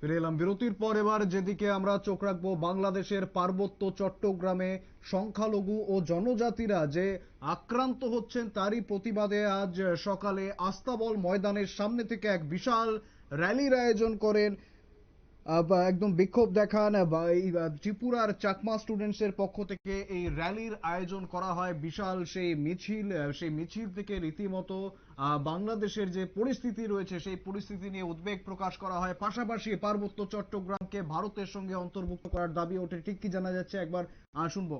ফিরে এলাম বিরতির পর এবার যেদিকে আমরা চোখ রাখব বাংলাদেশের পার্বত্য চট্টগ্রামে। সংখ্যালঘু ও জনজাতিরা যে আক্রান্ত হচ্ছেন, তারই প্রতিবাদে আজ সকালে আস্তাবল ময়দানের সামনে থেকে এক বিশাল র্যালির আয়োজন করেন। একদম বিক্ষোভ দেখান ত্রিপুরার চাকমা স্টুডেন্টসের পক্ষ থেকে এই র্যালির আয়োজন করা হয়। বিশাল সেই মিছিল সেই মিছিল থেকে রীতিমতো বাংলাদেশের যে পরিস্থিতি রয়েছে, সেই পরিস্থিতি নিয়ে উদ্বেগ প্রকাশ করা হয়। পাশাপাশি পার্বত্য চট্টগ্রামকে ভারতের সঙ্গে অন্তর্ভুক্ত করার দাবি ওঠে। ঠিক কি জানা যাচ্ছে? একবার শুনব।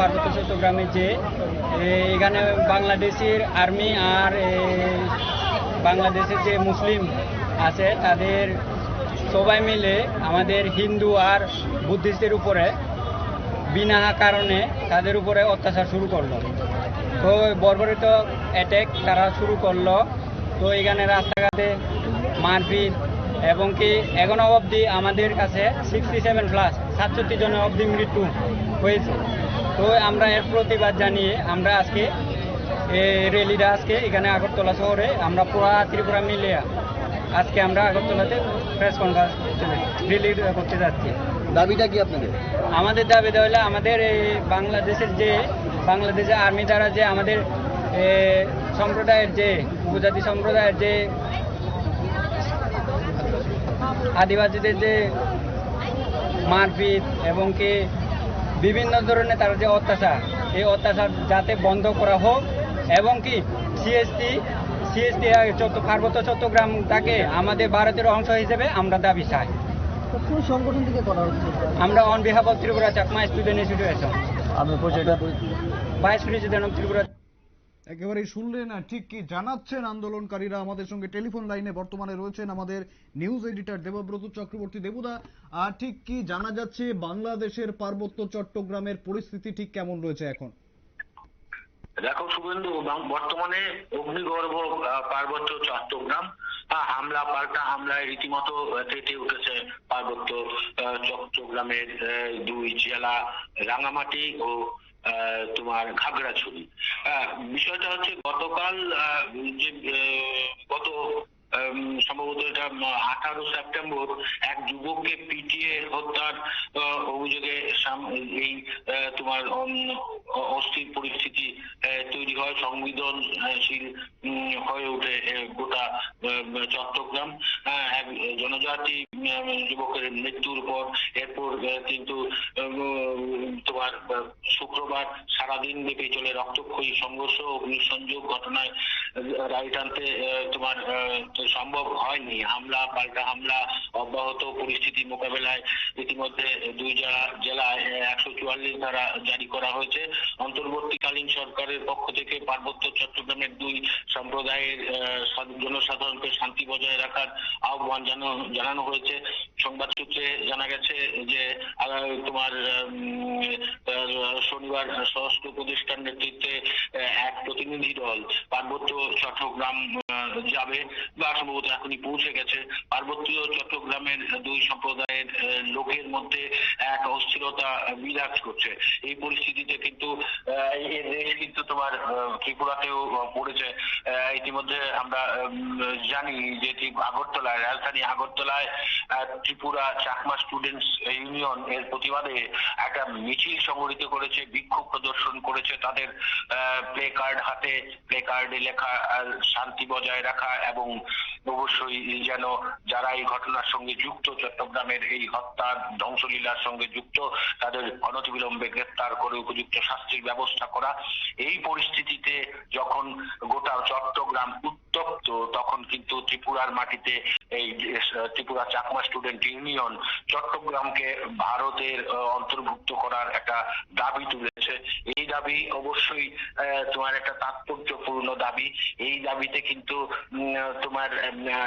পার্বত্য চট্টগ্রামে যে এখানে বাংলাদেশের আর্মি আর বাংলাদেশের যে মুসলিম আছে, তাদের সবাই মিলে আমাদের হিন্দু আর বুদ্ধিস্টের উপরে বিনা কারণে তাদের উপরে অত্যাচার শুরু করল। তো বর্বরিত অ্যাটেক তারা শুরু করল। তো এখানে রাস্তাঘাটে মারপিট এবং কি এখনও অবধি আমাদের কাছে সিক্সটি সেভেন প্লাস সাতষট্টি জনের অবধি মৃত্যু হয়েছে। তো আমরা এর প্রতিবাদ জানিয়ে আমরা আজকে এই র্যালিটা আজকে এখানে আগরতলা শহরে আমরা পুরা ত্রিপুরা মিলে আজকে আমরা আগরতলাতে প্রেস কনফারেন্স রিলি করতে যাচ্ছি। দাবিটা কি আপনাদের? আমাদের দাবি হলে আমাদের এই বাংলাদেশের যে বাংলাদেশে আর্মি দ্বারা যে আমাদের সম্প্রদায়ের যে উপজাতি সম্প্রদায়ের যে আদিবাসীদের যে মারপিট এবং কি বিভিন্ন ধরনের তার যে অত্যাচার এই অত্যাচার যাতে বন্ধ করা হোক এবং কি সিএসটি সিএসটি পার্বত্য চট্টগ্রাম তাকে আমাদের ভারতের অংশ হিসেবে আমরা দাবি চাই। কোন সংগঠন থেকে করা হচ্ছে? আমরা on behalf of Tripura Chakma student association পরিচয়টা ভাইস প্রেসিডেন্ট অফ ত্রিপুরা একেবারেই শুনলেন না ঠিক কি জানাচ্ছেন আন্দোলনকারীরা? আমাদের সঙ্গে টেলিফোন লাইনে বর্তমানে রয়েছেন আমাদের নিউজ এডিটর দেবব্রত চক্রবর্তী দেবুদা। আর ঠিক কি জানা যাচ্ছে বাংলাদেশের পার্বত্য চট্টগ্রামের পরিস্থিতি ঠিক কেমন রয়েছে এখন? দেখো শুভেন্দু বর্তমানে অগ্নিগর্ভ পার্বত্য চট্টগ্রাম। হামলা পাল্টা হামলায় রীতিমতো থেকে উঠেছে পার্বত্য চট্টগ্রামের দুই জেলা রাঙামাটি ও তোমার খাগড়াছড়ি আহ, বিষয়টা হচ্ছে গতকাল যে গত সম্ভবত এটা আঠারো সেপ্টেম্বর এক যুবককে পিটিয়ে হত্যার অভিযোগে এই তোমার অস্থির পরিস্থিতি তৈরি হয় সংবেদনশীল হয়ে ওঠে গোটা চট্টগ্রাম। আহ, এক জনজাতি যুবকের মৃত্যুর পর এরপর কিন্তু তোমার শুক্রবার সারাদিন ব্যাপী চলে রক্তক্ষয়ী সংঘর্ষ অগ্নিসংযোগ ঘটনায় রায় টানতে তোমার সম্ভব হয়নি। হামলা, পাল্টা হামলা, অব্যাহত পরিস্থিতি মোকাবেলায় ইতিমধ্যে দুই জেলা, জেলায় একশো চুয়াল্লিশ ধারা জারি করা হয়েছে। অন্তর্বর্তীকালীন সরকারের পক্ষ থেকে পার্বত্য চট্টগ্রামের দুই সম্প্রদায়ের জনসাধারণকে শান্তি বজায় রাখার আহ্বান জানানো হয়েছে। সংবাদ সূত্রে জানা গেছে যে তোমার শনিবার স্বরাষ্ট্র উপদেষ্টার নেতৃত্বে এক প্রতিনিধি দল পার্বত্য 26 যাবে বা সম্ভবত এখনই পৌঁছে গেছে। পার্বত্য চট্টগ্রামের দুই সম্প্রদায়ের লোকের মধ্যে এক অস্থিরতা বিরাজ করছে। এই পরিস্থিতিতে কিন্তু এর কিন্তু তোমার ত্রিপুরাতেও পড়েছে। ইতিমধ্যে আমরা জানি যে আগরতলায়, রাজধানী আগরতলায় ত্রিপুরা চাকমা স্টুডেন্টস ইউনিয়ন এর প্রতিবাদে একটা মিছিল সংগঠিত করেছে, বিক্ষোভ প্রদর্শন করেছে তাদের প্লে কার্ড হাতে। প্লে কার্ডে লেখা শান্তি বজায় রাখা এবং অবশ্যই যেন যারা এই ঘটনার সঙ্গে যুক্ত, চট্টগ্রামের এই হত্যা, ধ্বংসলীলার সঙ্গে যুক্ত, তাদের অনতিবিলম্বে গ্রেপ্তার করে উপযুক্ত শাস্তির ব্যবস্থা করা, এই পরিস্থিতিতে যখন গোটা চট্টগ্রাম উত্তপ্ত, তখন কিন্তু ত্রিপুরার মাটিতে এই ত্রিপুরা চাকমা স্টুডেন্ট ইউনিয়ন চট্টগ্রামকে ভারতের অন্তর্ভুক্ত করার একটা দাবি তুলেছে। দাবি অবশ্যই তোমার একটা তাৎপর্যপূর্ণ দাবি। এই দাবিতে কিন্তু তোমার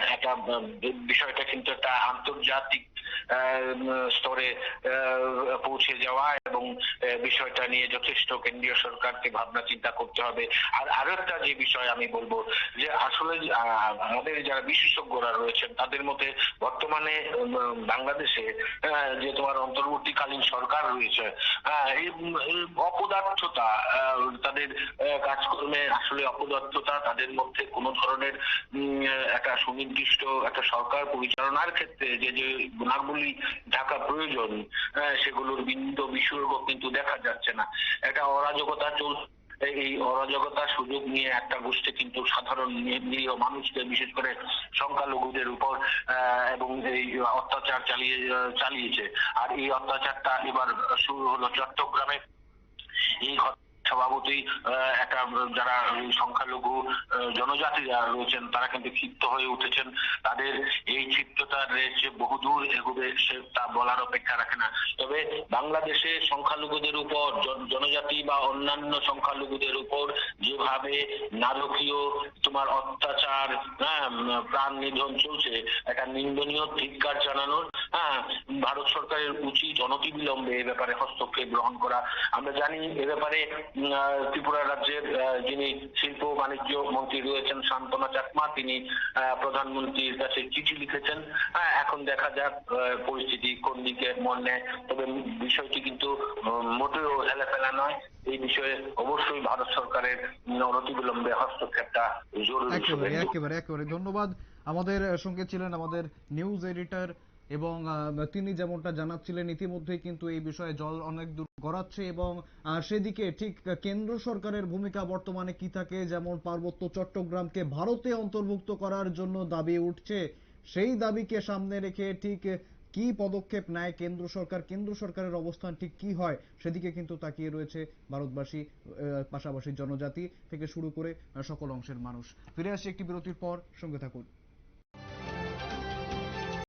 একটা বিষয়টা কিন্তু একটা আন্তর্জাতিক স্তরে পৌঁছে যাওয়া এবং বিষয়টা নিয়ে যথেষ্ট কেন্দ্রীয় সরকারকে ভাবনা চিন্তা করতে হবে। আর আরও একটা যে বিষয় আমি বলব যে আসলে আমাদের যারা বিশেষজ্ঞরা রয়েছেন তাদের মধ্যে বর্তমানে বাংলাদেশে যে তোমার অন্তর্বর্তীকালীন সরকার রয়েছে আহ, আহ, তাদের কাজকর্মে আসলে অপদার্থতা তাদের মধ্যে কোনো ধরনের একটা সুনির্দিষ্ট একটা সরকার পরিচালনার ক্ষেত্রে যে যে গুণাবলী থাকা প্রয়োজন সেগুলোর বিন্দু বিসর্গ কিন্তু দেখা যাচ্ছে না। একটা অরাজকতা চল এই অরাজকতার সুযোগ নিয়ে একটা গোষ্ঠী কিন্তু সাধারণ নিরীহ মানুষকে বিশেষ করে সংখ্যালঘুদের উপর এবং এই অত্যাচার চালিয়ে চালিয়েছে। আর এই অত্যাচারটা এবার শুরু হলো চট্টগ্রামে। এই স্বভাবতই একটা, যারা সংখ্যালঘু জনজাতিরা রয়েছেন, তারা কিন্তু ক্ষিপ্ত হয়ে উঠেছেন। তাদের এই ক্ষিপ্ততার রয়েছে বহুদূর এগোবে, সে তা বলার অপেক্ষা রাখে না। তবে বাংলাদেশে সংখ্যালঘুদের উপর, জন- জনজাতি বা অন্যান্য সংখ্যালঘুদের উপর যেভাবে নারকীয় তোমার অত্যাচার হ্যাঁ প্রাণ নিধন চলছে। একটা নিন্দনীয় ধিক্কার জানানোর হ্যাঁ ভারত সরকারের উচিত অনতিবিলম্বে এ ব্যাপারে হস্তক্ষেপ গ্রহণ করা। আমরা জানি এ ব্যাপারে ত্রিপুরা রাজ্যের যিনি শিল্প বাণিজ্য মন্ত্রী রয়েছেন শান্তনা চাকমা, তিনি প্রধানমন্ত্রীর কাছে চিঠি লিখেছেন। হ্যাঁ এখন দেখা যাক পরিস্থিতি কোন দিকে মন নেয়। তবে বিষয়টি কিন্তু মোটেও হেলাফেলা নয়। এই বিষয়ে অবশ্যই ভারত সরকারের অনতিবিলম্বে হস্তক্ষেপটা জরুরি একেবারে একেবারে একেবারে। ধন্যবাদ। আমাদের সঙ্গে ছিলেন আমাদের নিউজ এডিটর এবং তিনি যেমনটা জানাচ্ছিলেন ইতিমধ্যেই কিন্তু এই বিষয়ে জল অনেক দূর গড়াচ্ছে এবং সেদিকে ঠিক কেন্দ্র সরকারের ভূমিকা বর্তমানে কি থাকে যেমন পার্বত্য চট্টগ্রামকে ভারতে অন্তর্ভুক্ত করার জন্য দাবি উঠছে সেই দাবিকে সামনে রেখে ঠিক কি পদক্ষেপ নেয় কেন্দ্র সরকার, কেন্দ্র সরকারের অবস্থান ঠিক কি হয়, সেদিকে কিন্তু তাকিয়ে রয়েছে ভারতবাসী পাশাপাশি জনজাতি থেকে শুরু করে সকল অংশের মানুষ। ফিরে আসি একটি বিরতির পর, সঙ্গে থাকুন।